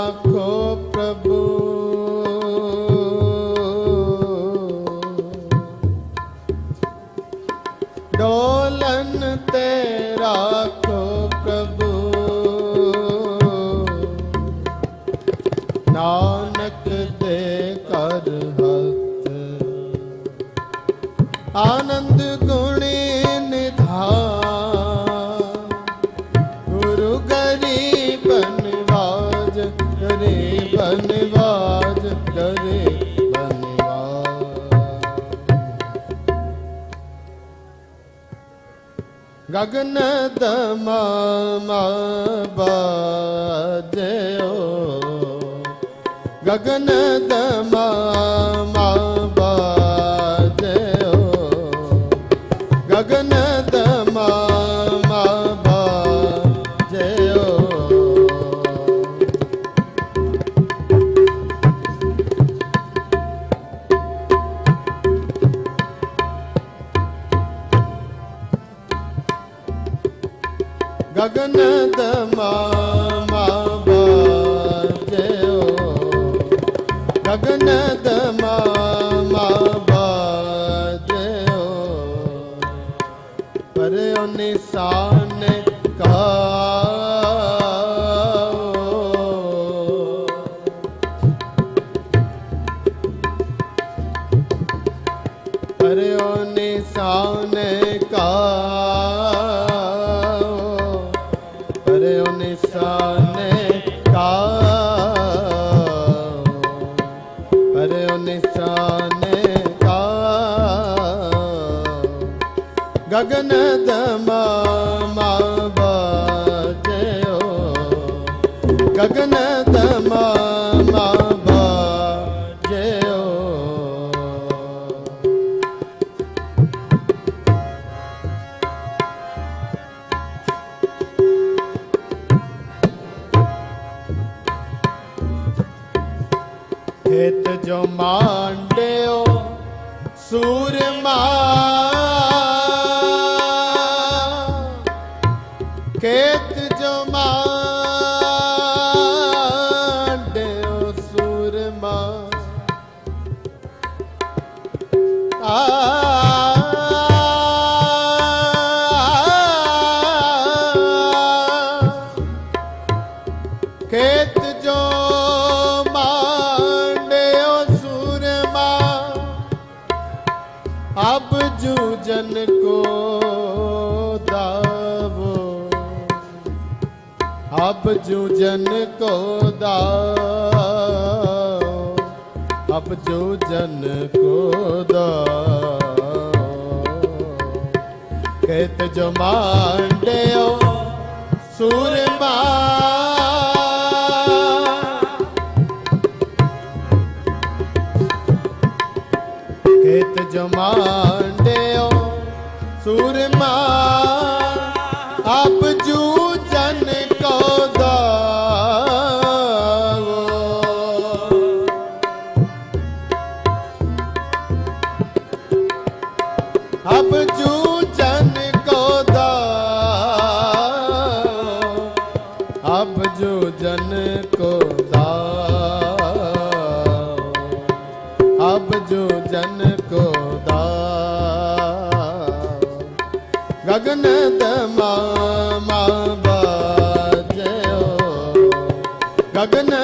ਆਖੋ ਪ੍ਰਭੂ। ਡੋਲਨ ਤੇ ਰਾਖੋ ਪ੍ਰਭੂ। ਨਾਨਕ ਦੇ ਕਰ ਹੱਥ। ਆਨੰਦ ਗਰੀਬ ਨਿਵਾਜ ਗਗਨ ਦਮਾ ਬਾਜਿਓ। ਗਗਨ ਦਮਾ ਗਗਨ ਦਮਾ ਬਾਜਿਓ ਗਗਨ ਦਮਾ ਬਾਜਿਓ ਪਰਿਓ ਨਿਸ਼ਾਨ ਕਾ ਪਰਿਓ ਨਿਸ਼ਾਨ ਕਾ ਗਗਨ ਦਮਾ ਮਾ ਬਾਜਿਓ। ਗਗਨ ਦਮਾ ਮਾ ਬਾਜਿਓ। ਖੇਤ ਜੋ ਮਾਂਡਿਓ ਸੂਰਮਾ ਖੇਤ ਜੋ ਮਾਂਡਿਓ ਸੂਰਮਾ। ਆ ਜਨ ਆਪ ਜੂ ਜਨ ਕੋ ਦਾਵੋ ਅਬ ਜੂਜਨ ਕੋ ਦਾਵੋ ਖੇਤ ਜੋ ਮਾਂਡਿਓ ਸੂਰਮਾ ਖੇਤ ਜਮਾਂਡਿਓ ਸੂਰਮਾ ਆਪ ਜੂ ਗਗਨ ਦਮਾ ਮਾ ਬਾਜਿਓ। ਗਗਨ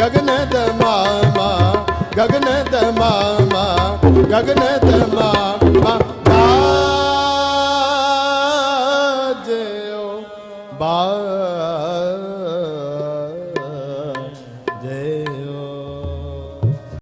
ਗਗਨ ਦਮਾ ਗਗਨ ਦਮਾ ਗਗਨ